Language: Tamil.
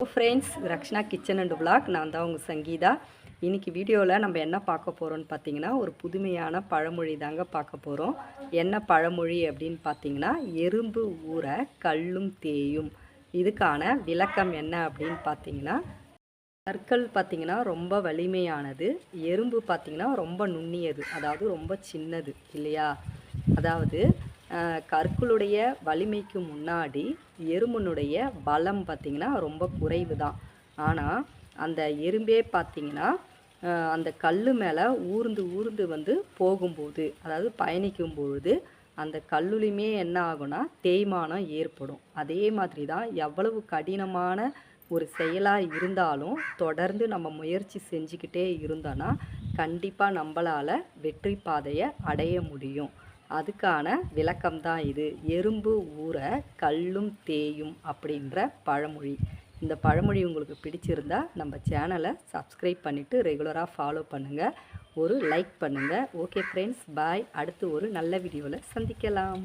Friends Rakshana kitchen and vlog. நான் தான் உங்கள் சங்கீதா. இன்றைக்கி வீடியோவில் நம்ம என்ன பார்க்க போகிறோம்னு பார்த்தீங்கன்னா ஒரு புதுமையான பழமொழி தாங்க பார்க்க போகிறோம் என்ன பழமொழி அப்படின்னு பார்த்தீங்கன்னா எறும்பு ஊற கல்லும் தேயும். இதுக்கான விளக்கம் என்ன அப்படின்னு பார்த்தீங்கன்னா கற்கள் பார்த்திங்கன்னா ரொம்ப வலிமையானது. எறும்பு பார்த்தீங்கன்னா ரொம்ப நுண்ணியது. அதாவது ரொம்ப சின்னது இல்லையா? அதாவது கற்களுடைய வலிமைக்கு முன்னாடி எறும்புனுடைய பலம் பார்த்தீங்கன்னா ரொம்ப குறைவு தான் ஆனால் அந்த எறும்பே பார்த்திங்கன்னா அந்த கல் மேலே ஊர்ந்து ஊர்ந்து வந்து போகும்போது அதாவது பயணிக்கும் பொழுது அந்த கல்லுலையுமே என்ன ஆகும்னா தேய்மானம் ஏற்படும். அதே மாதிரி தான் எவ்வளவு கடினமான ஒரு செயலாக இருந்தாலும் தொடர்ந்து நம்ம முயற்சி செஞ்சுக்கிட்டே இருந்தோன்னா கண்டிப்பாக நம்மளால் வெற்றி பாதையை அடைய முடியும். அதுக்கான விளக்கம் தான் இது. எறும்பு ஊற கல்லும் தேயும் அப்படின்ற பழமொழி. இந்த பழமொழி உங்களுக்கு பிடிச்சிருந்தா நம்ம சேனலை சப்ஸ்கிரைப் பண்ணிவிட்டு ரெகுலராக ஃபாலோ பண்ணுங்கள் ஒரு லைக் பண்ணுங்கள் ஓகே ஃப்ரெண்ட்ஸ் பாய் அடுத்து ஒரு நல்ல வீடியோவில் சந்திக்கலாம்.